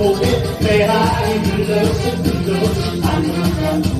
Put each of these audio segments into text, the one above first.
보고 내 아이 불러 불러 안녕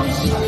Oh,